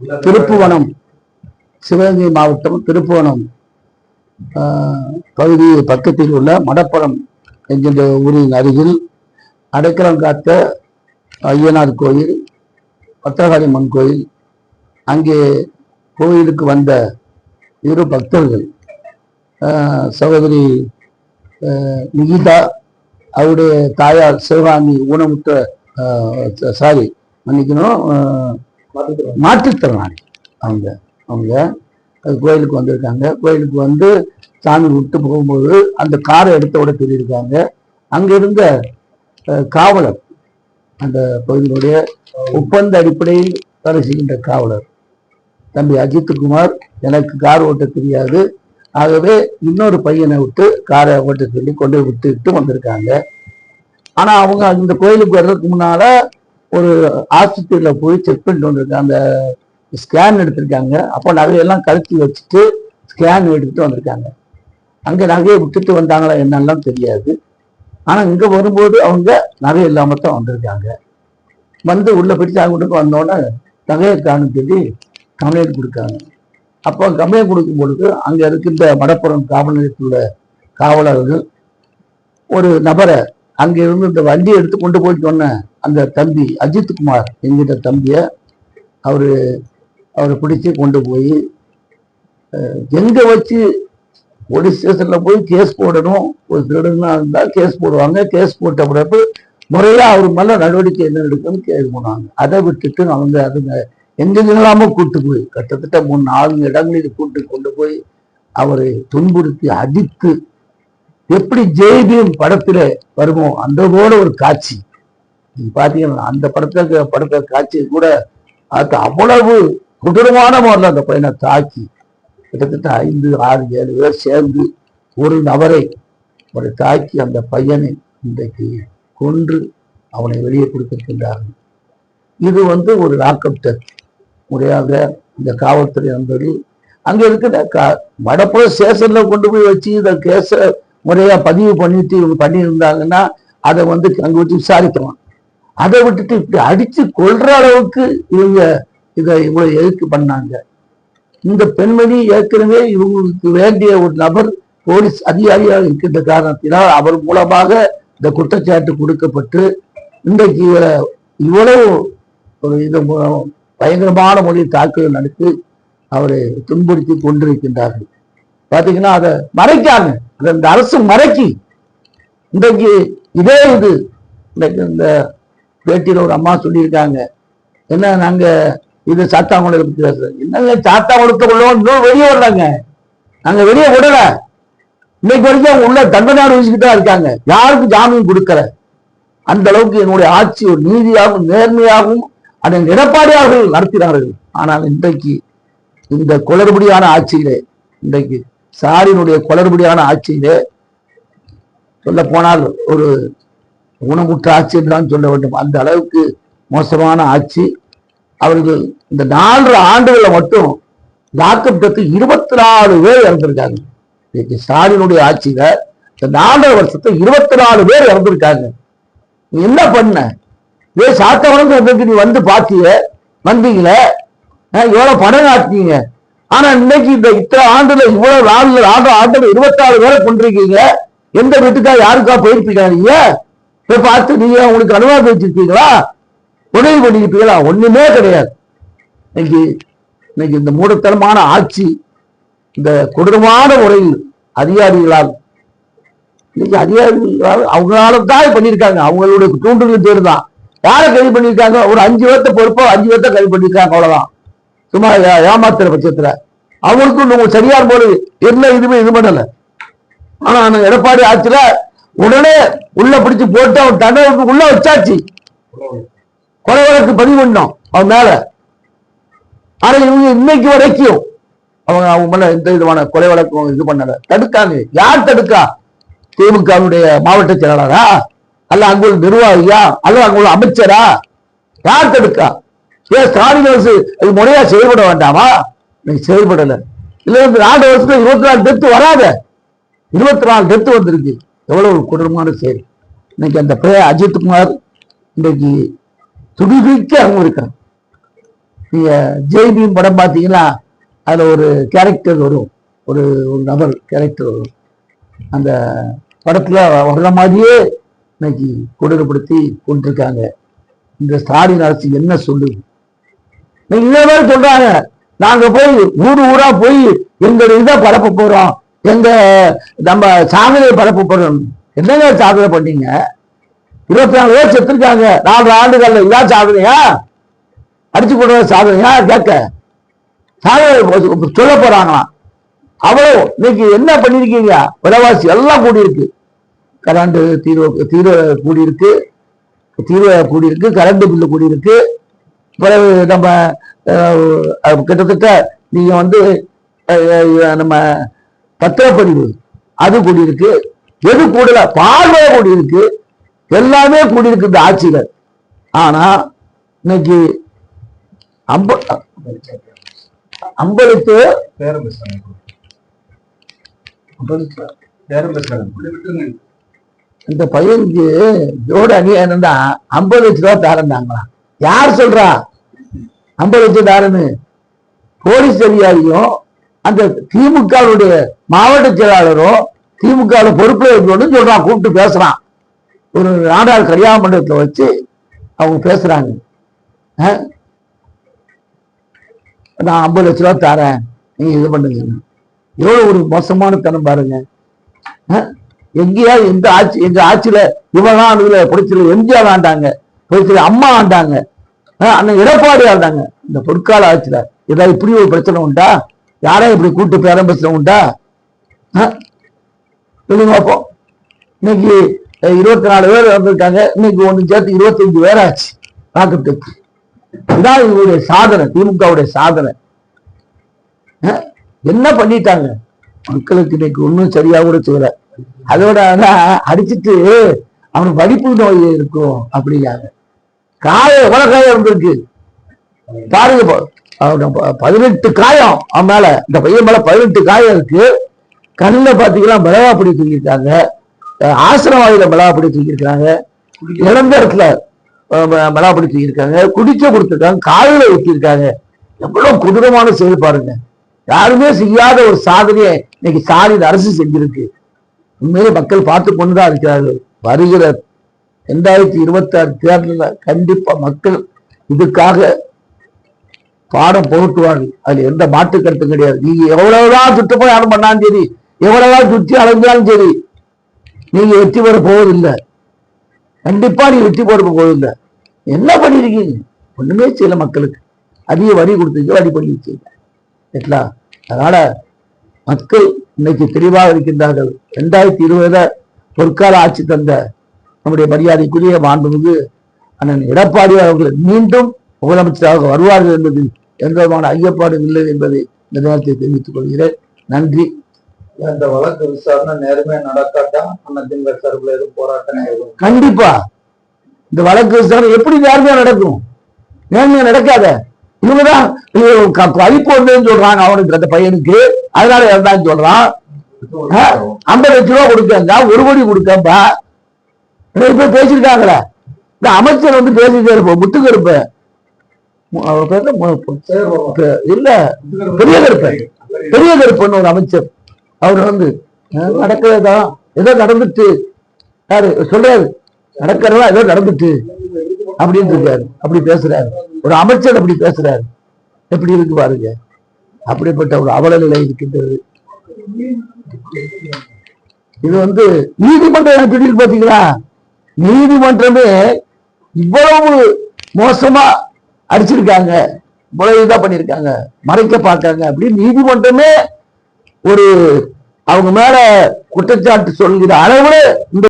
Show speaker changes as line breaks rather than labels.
திருப்புவனம். சிவகங்கை மாவட்டம் திருப்புவனம். பகுதி பக்கத்தில் உள்ள மடப்பழம் என்கின்ற ஊரின் அருகில் அடைக்கலம் காத்த ஐயனார் கோயில் பத்திரகாளியம்மன் கோயில் அங்கே கோயிலுக்கு வந்த இரு பக்தர்கள். சகோதரி நிகிதா அவருடைய தாயார் சிவகாமி ஊனமுற்ற சாரி மன்னிக்கணும் மாற்றுத்திறனாளி அவங்க அவங்க கோயிலுக்கு வந்திருக்காங்க. கோயிலுக்கு வந்து சாமி விட்டு போகும்போது அந்த காரை எடுத்தோட சொல்லியிருக்காங்க அங்கே இருந்த காவலர் அந்த பகுதியினுடைய ஒப்பந்த அடிப்படையில் வேலை செய்கின்ற காவலர் தம்பி அஜித்குமார் எனக்கு கார் ஓட்ட தெரியாது. ஆகவே இன்னொரு பையனை விட்டு காரை ஓட்ட சொல்லி கொண்டு போய் விட்டுட்டு வந்திருக்காங்க. ஆனால் அவங்க இந்த கோயிலுக்கு வர்றதுக்கு முன்னால் ஒரு ஆஸ்பத்திரியில் போய் செக் பண்ணிட்டு வந்திருக்காங்க. அந்த ஸ்கேன் எடுத்திருக்காங்க. அப்போ நகையெல்லாம் கழுத்தி வச்சுட்டு ஸ்கேன் எடுத்துட்டு வந்திருக்காங்க. அங்கே நகையை விட்டுட்டு வந்தாங்களா என்னெல்லாம் தெரியாது. ஆனால் இங்கே வரும்போது அவங்க நகை இல்லாமல் தான் வந்திருக்காங்க. வந்து உள்ள பிடிச்சி அவங்க வந்தோடனே நகையை காணும் சொல்லி கம்ப்ளைண்ட் கொடுக்காங்க அப்போ கம்ப்ளைண்ட் கொடுக்கும் பொழுது அங்கே இருக்கின்ற மடப்புறம் காவல் நிலையத்தில் காவலர்கள் ஒரு நபரை அங்கே இருந்து இந்த வண்டியை எடுத்து கொண்டு போய் சொன்ன அந்த தம்பி அஜித் குமார் என்கிற தம்பியை அவர் அவரை பிடிச்சி கொண்டு போய் எங்கே வச்சு போலீஸ் ஸ்டேஷனில் போய் கேஸ் போடணும்? ஒரு திருடனாக இருந்தால் கேஸ் போடுவாங்க. கேஸ் போட்ட பிறகு முறையாக அவர் மேலே நடவடிக்கை என்ன எடுக்கணும்னு கேள்வி போனாங்க அதை விட்டுட்டு அவங்க அதுங்க எங்கெங்கெல்லாமோ கூட்டு போய் கிட்டத்தட்ட மூணு நாலு இடங்களில் கூட்டு கொண்டு போய் அவரை துன்புறுத்தி அடித்து எப்படி ஜெய்பீம் படத்தில் வருமோ அந்த போல ஒரு காட்சி. நீங்க பாத்தீங்கன்னா அந்த படத்துல படத்துல காட்சி கூட அது அவ்வளவு கொடூரமான முறையில் அந்த பையனை தாக்கி கிட்டத்தட்ட ஐந்து ஆறு ஏழு பேர் சேர்ந்து ஒரு நபரை அவரை தாக்கி அந்த பையனை இன்றைக்கு கொன்று அவனை வெளியே கொடுத்திருக்கின்றார்கள். இது வந்து ஒரு லாக்அப் டெத். முறையாக இந்த காவல்துறை என்பது அங்கே இருக்கிற க வடப்புற ஸ்டேஷனில் கொண்டு போய் வச்சு இந்த கேஸை முறையாக பதிவு பண்ணிட்டு இவங்க பண்ணியிருந்தாங்கன்னா அதை வந்து அங்கே வச்சு விசாரிக்கலாம். அதை விட்டுட்டு இப்படி அடிச்சு கொள்ற அளவுக்கு இவங்க இதை இவ்வளவு எதிர்க்கு பண்ணாங்க. இந்த பெண்மணி ஏற்கனவே இவங்களுக்கு வேண்டிய ஒரு நபர் போலீஸ் அதிகாரியாக இருக்கின்ற காரணத்தினால் அவர் மூலமாக இந்த குற்றச்சாட்டு கொடுக்கப்பட்டு இன்றைக்கு இவரை இவ்வளவு ஒரு இது மூலம் பயங்கரமான முறையில் தாக்குதல் நடத்தி அவரை துன்புறுத்தி கொண்டிருக்கின்றார்கள். பாத்தீங்கன்னா அதை மறைக்காங்க. அதை இந்த அரசு மறைக்கி. இன்றைக்கு இதே இது. இந்த பேட்டியில் ஒரு அம்மா சொல்லியிருக்காங்க. என்ன நாங்க இது சாத்தாங்குளத்தை பத்தி பேசுறோம் என்னங்க சாத்தாங்குளத்துக்குள்ள இன்னும் வெளியே வர்றாங்க. நாங்க வெளியே விடல. இன்னைக்கு வரைக்கும் அவங்க உள்ள தண்டனை அனுபவிச்சுக்கிட்டு தான் இருக்காங்க. யாருக்கும் ஜாமீன் கொடுக்கல. அந்த அளவுக்கு என்னுடைய ஆட்சி ஒரு நீதியாகவும் நேர்மையாகவும் அதை எடப்பாடியார்கள் நடத்தினார்கள். ஆனால் இன்றைக்கு இந்த குளறுபடியான ஆட்சியிலே இன்றைக்கு சாரினுடைய குளறுபடியான ஆட்சியிலே சொல்ல போனால் ஒரு ஊனமுற்ற ஆட்சி என்றுதான் சொல்ல வேண்டும். அந்த அளவுக்கு மோசமான ஆட்சி. அவர்கள் இந்த நான்கு ஆண்டுகளில் மட்டும் தாக்கப்பட்டது இருபத்தி நாலு பேர் இறந்திருக்காங்க. இன்னைக்கு ஸ்டாலினுடைய ஆட்சியில இந்த நாலரை வருஷத்துல இருபத்தி நாலு பேர் இறந்திருக்காங்க. நீ என்ன பண்ண? இதே சாத்தவனுக்கு வந்திருக்கு நீ வந்து பாத்திய? வந்தீங்களே? எவ்வளவு பணம் காட்டினீங்க. ஆனா இன்னைக்கு இந்த இத்தனை ஆண்டுல இவ்வளவு நாலு ஆண்டு ஆண்டுல இருபத்தாறு பேரை கொண்டிருக்கீங்க எந்த வீட்டுக்கா யாருக்கா போயிருப்பீங்க நீங்க? இப்ப பார்த்து நீங்க உங்களுக்கு அனுபவம் வச்சிருக்கீங்களா உதவி பண்ணிருப்பீங்களா ஒண்ணுமே கிடையாது. இன்னைக்கு இன்னைக்கு இந்த மூடத்தனமான ஆட்சி இந்த கொடூரமான முறையில் அதிகாரிகளால் இன்னைக்கு அதிகாரிகளால் அவங்களால தான் பண்ணியிருக்காங்க. அவங்களுடைய தூண்டுதல் பேர் தான் யாரை கைது பண்ணியிருக்காங்க? ஒரு அஞ்சு பேர்த்த பொறுப்போ அஞ்சு பேர்த்த கைது பண்ணியிருக்காங்க அவ்வளவுதான். சும்மா ஏமாத்துற பட்சத்துல. அவங்களுக்கும் சரியான போது என்ன இதுவுமே இது பண்ணல. ஆனா எடப்பாடி ஆட்சியில உடனே உள்ள பிடிச்சு போட்டு அவன் தண்டனை உள்ள வச்சாச்சு. கொலை வழக்கு பதிவு பண்ணோம் அவன் மேல. ஆனா இவங்க இன்னைக்கு வரைக்கும் அவங்க அவங்க மேல எந்த விதமான கொலை வழக்கம் இது பண்ணல. தடுக்காங்க. யார் தடுக்கா? திமுகவுடைய மாவட்ட செயலாளரா? அல்ல அங்குள்ள நிர்வாகியா? அல்ல அங்குள்ள அமைச்சரா? யார் தடுக்கா? ஏன் ஸ்டாலின் அரசு அது முறையா செயல்பட வேண்டாமா? நீ செயல்படல. இல்ல இந்த நாலு வருஷத்துல இருபத்தி நாலு டெத்து வராத. இருபத்தி நாலு டெத்து வந்திருக்கு. எவ்வளவு கொடூரமான செயல். இன்னைக்கு அந்த பெயர் அஜித் குமார் இன்னைக்கு துடிதுடிக்க அவங்க இருக்காங்க. நீங்க ஜெய்பீம் படம் பார்த்தீங்கன்னா அதுல ஒரு கேரக்டர் வரும். ஒரு ஒரு நபர் கேரக்டர் வரும். அந்த படத்துல வர்ற மாதிரியே இன்னைக்கு கொடூரப்படுத்தி கொண்டிருக்காங்க. இந்த ஸ்டாலின் அரசு என்ன சொல்லுது? இன்னொரு இதே மாதிரி சொல்றாங்க. நாங்க போய் ஊர் ஊரா போய் எங்க இதை பரப்ப போறோம். எங்க நம்ம சாதனை பரப்ப என்னங்க சாதனை பண்ணீங்க? இருபத்தி நாலு பேர் செத்துருக்காங்க. நாலு ஆண்டுகள்ல இதான் சாதனையா? அடிச்சு போடுற சாதனையா? கேட்க. சாதனை சொல்ல போறாங்களாம். அவ்வளோ இன்னைக்கு என்ன பண்ணிருக்கீங்க? விலைவாசி எல்லாம் கூடியிருக்கு. கரண்ட் தீர்வு தீர்வு கூடியிருக்கு. தீர்வு கூடியிருக்கு. Current bill கூடியிருக்கு. பிறகு நம்ம கிட்டத்தட்ட நீங்க வந்து நம்ம பத்திரப்பதிவு. அது கூடி இருக்கு எது கூடல? பார்வை கூடி இருக்கு எல்லாமே கூடி இருக்கு இந்த ஆட்சியில. ஆனா இன்னைக்கு அம்ப இந்த பையனுக்கு ஜோடு அநியாயம் தான் ஐம்பது லட்ச ரூபா தாரண்டாங்களாம் யார் சொல்றா? ஐம்பது லட்சம் தாரன்னு போலீஸ் அதிகாரியும் அந்த திமுகவுடைய மாவட்ட செயலாளரும் திமுக பொறுப்பில் இருக்கணும்னு சொல்றான் கூப்பிட்டு பேசுறான். ஒரு நாடார் கல்யாண மண்டபத்தில் வச்சு அவங்க பேசுறாங்க. நான் ஐம்பது லட்ச ரூபா தரேன். நீங்க இது பண்ணுங்க. எவ்வளவு ஒரு மோசமான தனம் பாருங்க. எங்கேயா எங்கேயாவது எந்த ஆட்சி எங்க ஆட்சியில இவெல்லாம் அதுல பிடிச்சல எம்ஜிஆர் ஆண்டாங்க. பிடிச்சல அம்மா ஆண்டாங்க. அண்ணன் எடப்பாடி ஆண்டாங்க. இந்த பொற்கால ஆட்சியில ஏதாவது இப்படி ஒரு பிரச்சனை உண்டா? யாரையும் இப்படி கூட்டு பேரம் உண்டா அஹ்? சொல்லுங்க பார்ப்போம் இன்னைக்கு இருபத்தி நாலு பேர் வந்திருக்காங்க. இன்னைக்கு ஒன்று சேர்த்து இருபத்தஞ்சு பேர் ஆச்சு. ராக்கெட் இதான் இவருடைய சாதனை திமுகவுடைய சாதனை. என்ன பண்ணிட்டாங்க? மக்களுக்கு இன்னைக்கு ஒன்றும் சரியா கூட செய்யல. அதோட அடிச்சுட்டு அடிச்சிட்டு அவனுக்கு வடிப்பு நோய் இருக்கும் அப்படிங்காங்க காய எவ்வளவு காய இருந்திருக்கு பாருங்க பதினெட்டு காயம் அவன் மேல இந்த பையன் மேல பதினெட்டு காயம் இருக்கு. கண்ணுல பாத்தீங்கன்னா மிளகாப்பொடி தூக்கியிருக்காங்க. அஹ் ஆசனவாயில மிளகாப்பொடி தூக்கியிருக்காங்க. இழந்த இடத்துல அஹ், ம- மிளகாப்பொடி தூக்கியிருக்காங்க. குடிக்க கொடுத்துருக்காங்க. காலில் ஊற்றிருக்காங்க எவ்வளவு கொடூரமான செயல் பாருங்க. யாருமே செய்யாத ஒரு சாதனையை இன்னைக்கு ஸ்டாலின் அரசு செஞ்சிருக்கு. உண்மையிலே மக்கள் பார்த்து கொண்டுதான் இருக்கிறார்கள். வருகிற ரெண்டாயிரத்தி இருபத்தி ஆறு தேர்தலில் கண்டிப்பா மக்கள் இதுக்காக பாடம் புகட்டுவார்கள் அதுல எந்த மாற்று கருத்தும் கிடையாது. நீங்க எவ்வளவுதான் சுத்தமா யாரும் பண்ணாலும் சரி எவ்வளவுதான் சுற்றி அலைஞ்சாலும் சரி நீங்க வெற்றி பெற போவதில்லை. கண்டிப்பா நீ வெற்றி பெற போவதில்லை. என்ன பண்ணிருக்கீங்க? ஒண்ணுமே செய்யல மக்களுக்கு. அதிக வரி கொடுத்தீங்க வரி பண்ணி வச்சீங்க சரிங்களா அதனால மக்கள் இன்னைக்கு தெளிவாக இருக்கின்றார்கள். ரெண்டாயிரத்தி இருபதுல பொற்கால ஆட்சி தந்த நம்முடைய மரியாதைக்குரிய மாண்புமிகு அண்ணன் எடப்பாடி அவர்கள் மீண்டும் முதலமைச்சராக வருவார்கள் என்பது எந்த விதமான ஐயப்பாடும் இல்லை என்பதை இந்த நேரத்தை தெரிவித்துக் கொள்கிறேன். நன்றி.
இந்த வழக்கு விசாரணை நேர்மையா நடக்காட்டா அண்ணன் திமுக சார்பில் எதுவும் போராட்டம்
கண்டிப்பா. இந்த வழக்கு விசாரணை எப்படி நேர்மையா நடக்கும்? நேர்மையா நடக்காத. இவங்கதான் அழிப்பு வந்ததுன்னு சொல்றாங்க அவனுக்கு அந்த பையனுக்கு. அதனால இறந்தான்னு சொல்றான். ஐம்பது லட்ச ரூபா கொடுக்கங்க ஒரு கோடி பேர் பேசியிருக்காங்களே. இந்த அமைச்சர் வந்து பேசிட்டே இருப்போம் முத்துக்கருப்பு மு- அவர் பேர் என்ன? மு- பே- இல்ல பெரிய கருப்பன் பெரிய கருப்பன் ஒரு அமைச்சர். அவர் வந்து நடக்கிறதான் ஏதோ நடந்துட்டு. யாரு? சொல்றாரு. நடக்கிறதா? ஏதோ நடந்துட்டு. அப்படின்னு இருக்காரு அப்படி பேசுறாரு. ஒரு அமைச்சர் அப்படி பேசுறாரு. எப்படி இருக்கு பாருங்க. அப்படிப்பட்ட ஒரு அவல நிலை இருக்கின்றது. இது வந்து நீதிமன்றம் திடீர் பாத்தீங்களா? நீதிமன்றமே இவ்வளவு மோசமா அடிச்சிருக்காங்க. இவ்வளவு இதா பண்ணிருக்காங்க. மறைக்க பார்க்காங்க அப்படின்னு நீதிமன்றமே ஒரு அவங்க மேல குற்றச்சாட்டு சொல்கிற அளவுல இந்த